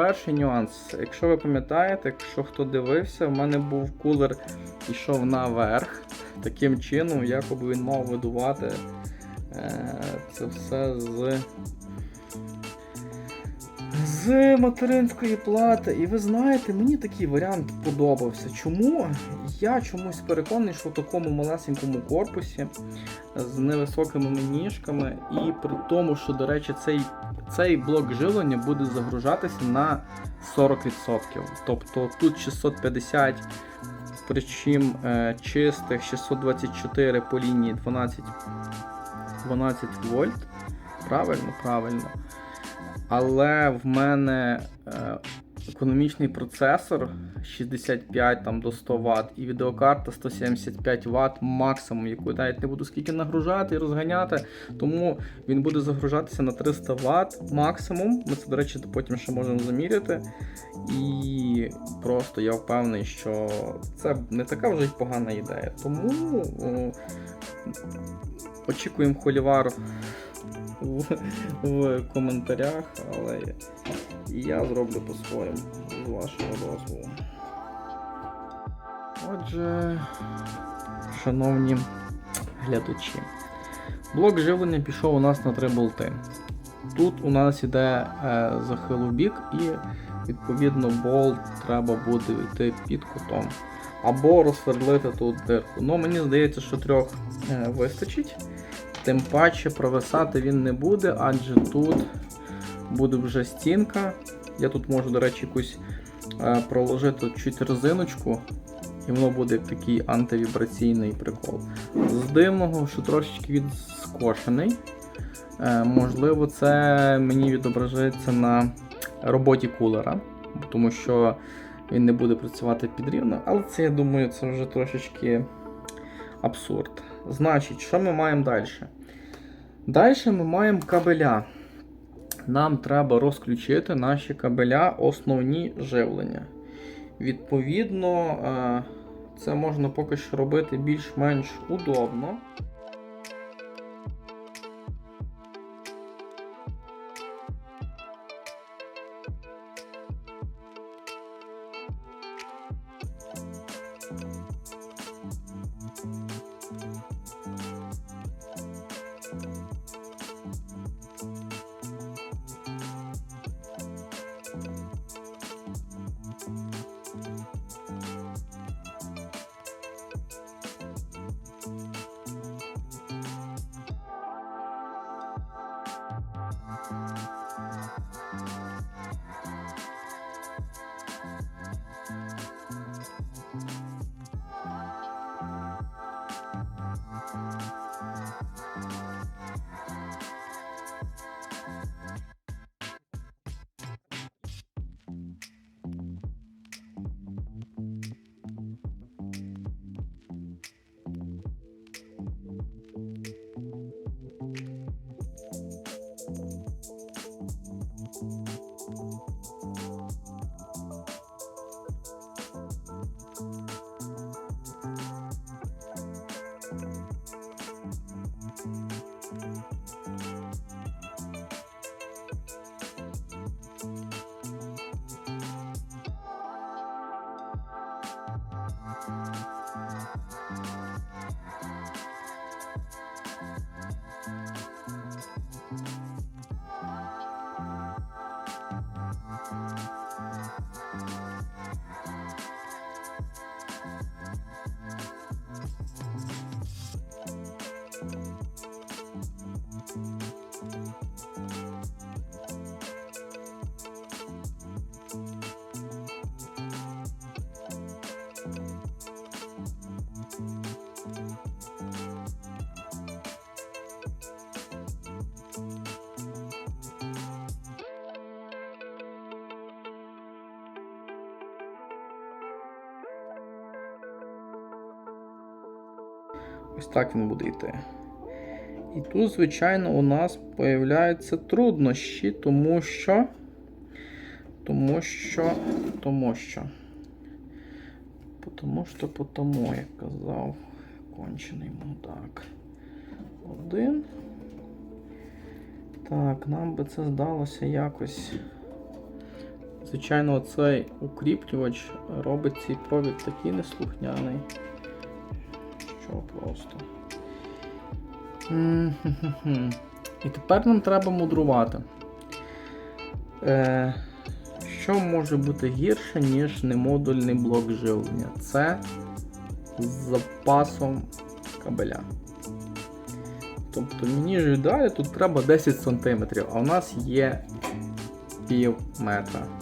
Перший нюанс. Якщо ви пам'ятаєте, якщо хто дивився, в мене був кулер йшов наверх. Таким чином, якоби він мав видувати е, це все з. З материнської плати. І ви знаєте, мені такий варіант подобався. Чому? Я чомусь переконаний, що в такому малесенькому корпусі з невисокими ніжками, і при тому, що, до речі, цей, цей блок живлення буде загружатися на 40%. Тобто тут 650, причому е, чистих 624 по лінії 12, 12 вольт. Правильно, правильно. Але в мене е, економічний процесор 65 там, до 100 Вт і відеокарта 175 Вт максимум, яку навіть не буду скільки нагружати і розганяти. Тому він буде загружатися на 300 Вт максимум. Ми це, до речі, потім ще можемо заміряти. І просто я впевнений, що це не така вже й погана ідея. Тому о, очікуємо холівар в, в коментарях, але я зроблю по-своєму з вашого дозволу. Отже, шановні глядачі, блок живлення пішов у нас на 3 болти. Тут у нас іде е, захил у бік і відповідно болт треба буде йти під кутом. Або розсвердлити тут дирку. Ну, мені здається, що трьох е, вистачить. Тим паче провисати він не буде, адже тут буде вже стінка. Я тут можу, до речі, якусь е, проложити чуть резиночку, і воно буде такий антивібраційний прикол. З дивного, що трошечки він скошений. Е, можливо, це мені відображається на роботі кулера, тому що він не буде працювати підрівно, але це, я думаю, це вже трошечки абсурд. Значить, що ми маємо далі? Далі ми маємо кабеля. Нам треба розключити наші кабеля основні живлення. Відповідно, е, це можна поки що робити більш-менш удобно. Ось так він буде йти. І тут, звичайно, у нас появляються труднощі, тому що. Тому що. Тому що. Тому що, потому, як казав кончений мудак. Один. Так, нам би це здалося якось Звичайно, цей укріплювач робить цей провід такий неслухняний. Що просто. І тепер нам треба мудрувати. Е, що може бути гірше, ніж немодульний блок живлення? Це з запасом кабеля. Тобто мені ж ідеалі тут треба 10 см, а у нас є пів метра.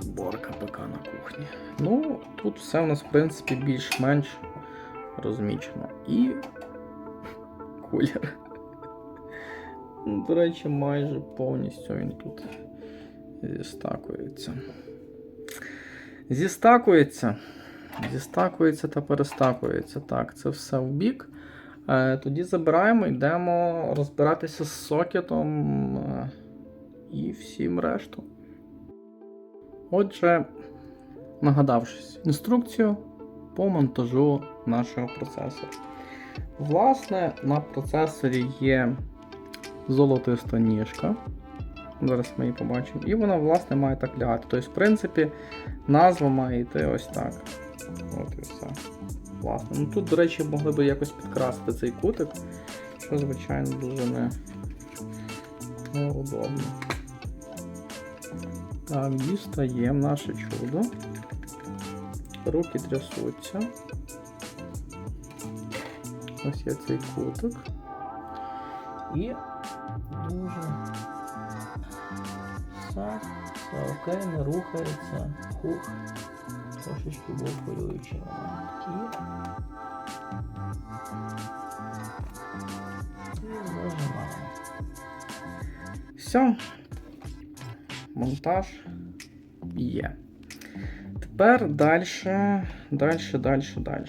Зборка ПК на кухні. Ну, тут все у нас, в принципі, більш-менш розмічено. І. Ну, До речі, майже повністю він тут зістакується. Зістакується. Зістакується та перестакується. Так, це все в бік. Е, Тоді забираємо, йдемо розбиратися з сокетом е, і всім решту. Отже, нагадавшись інструкцію по монтажу нашого процесора. Власне, на процесорі є золотиста ніжка. Зараз ми її побачимо. І вона, власне, має так лягати. Тобто, в принципі, назва має йти ось так. От і все. Власне. Ну тут, до речі, могли би якось підкрасити цей кутик, що, звичайно, дуже не, неудобно. Так, дістаємо наше чудо. Руки трясуться. Ось є цей кутик. І дуже все, все окей, не рухається. Хух. Трошечки був хвилюючий момент. І, і зажимаємо. Все. Монтаж є. Тепер далі, далі, далі, далі.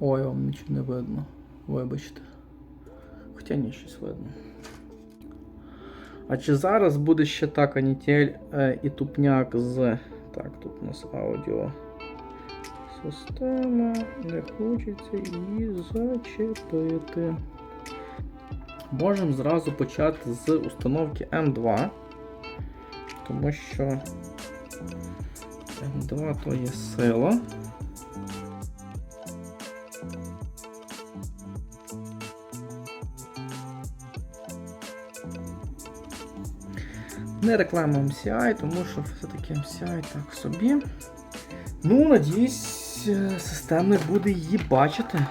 Ой, вам нічого не видно. Вибачте. Хоча ні, щось видно. А чи зараз буде ще та канітель е, і тупняк з. Так, тут у нас аудіо. Система не хочеться її зачепити. Можемо зразу почати з установки М2. Тому що М2 то є сила. Не реклама MCI, тому що все-таки MCI так собі. Ну, надіюсь, система системник буде її бачити.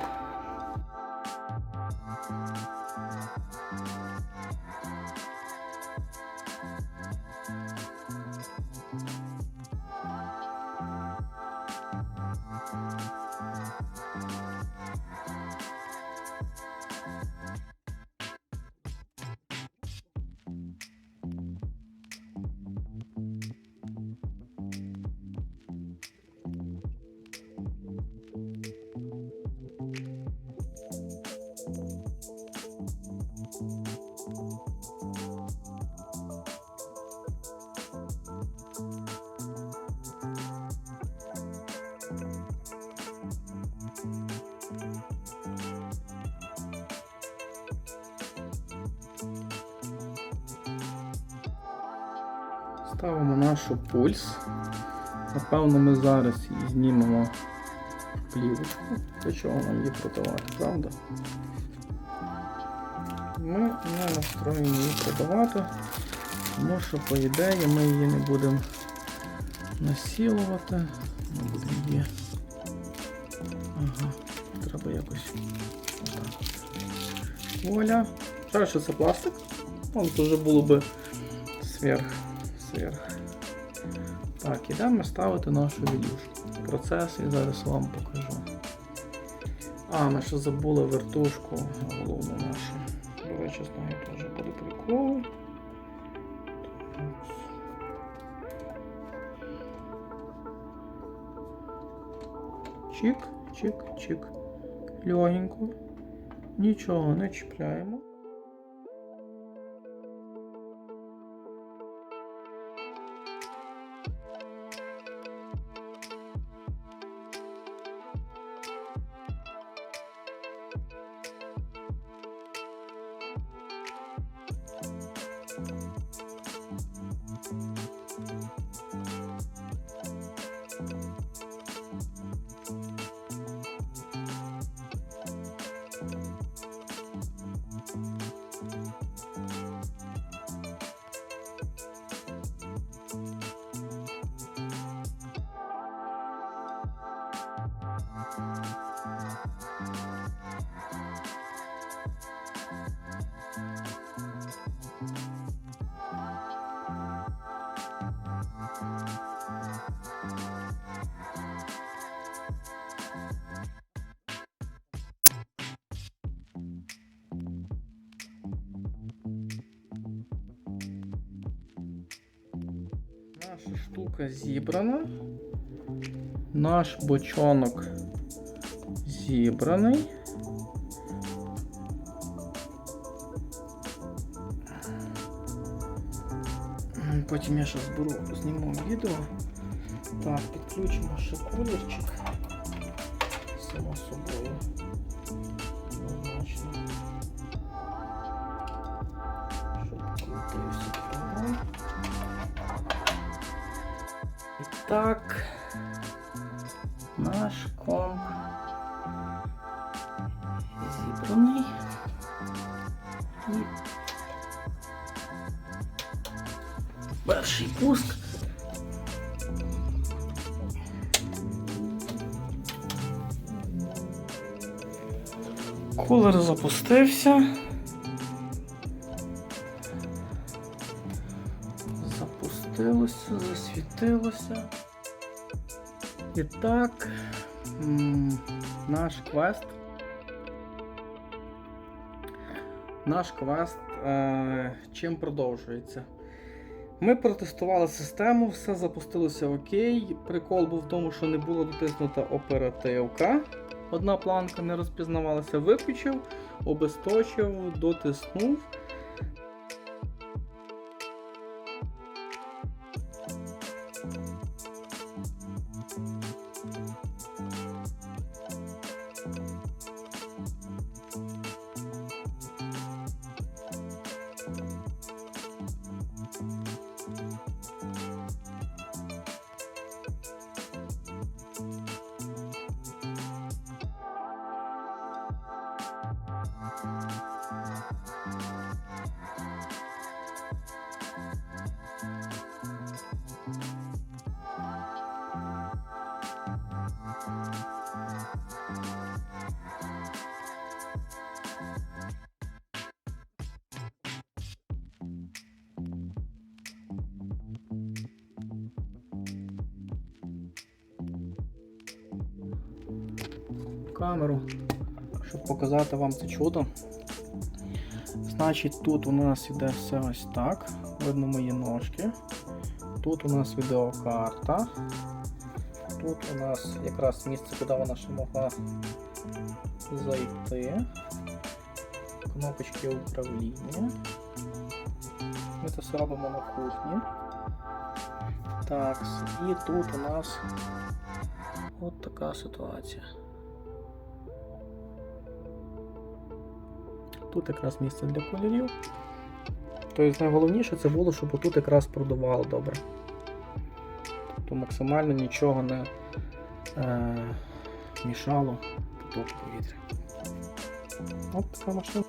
Ставимо нашу пульс. Напевно, ми зараз її знімемо плівочку. Для чого нам її продавати, правда? Ми не настроєні її продавати, тому що, по ідеї, ми її не будемо насілувати. Ми будемо її. Ага, треба якось. Отак. Воля. Жаль, це пластик. Це вже було би сверх. Сверх. Так, ідемо ставити нашу відюшку. Процес я зараз вам покажу. А, ми ще забули вертушку головну нашу. До речі, з нею теж буде прикол. Чик, чик, чик. Легенько. Нічого не чіпляємо. Наша штука зібрана. Наш бочонок зібраний. М, Потім я ще зберу, зніму відео. Так, підключимо ще кулерчик. Само собою. Однозначно. Так, наш комп зібраний. І перший пуск. Кулер запустився. Запустилося, засвітилося. І так, наш квест. Наш квест е, чим продовжується? Ми протестували систему, все запустилося окей. Прикол був в тому, що не була дотиснута оперативка. одна планка не розпізнавалася, виключив, обесточив, дотиснув. Камеру, щоб показати вам це чудо. Значить, тут у нас іде все ось так. Видно мої ножки. Тут у нас відеокарта. Тут у нас якраз місце, куди вона ще могла зайти. Кнопочки управління. Ми це все робимо на кухні. Так, і тут у нас от така ситуація. Тут якраз місце для кольорів. Тобто найголовніше це було, щоб отут якраз продувало добре. Тобто максимально нічого не е, мішало потоку повітря. От така машина.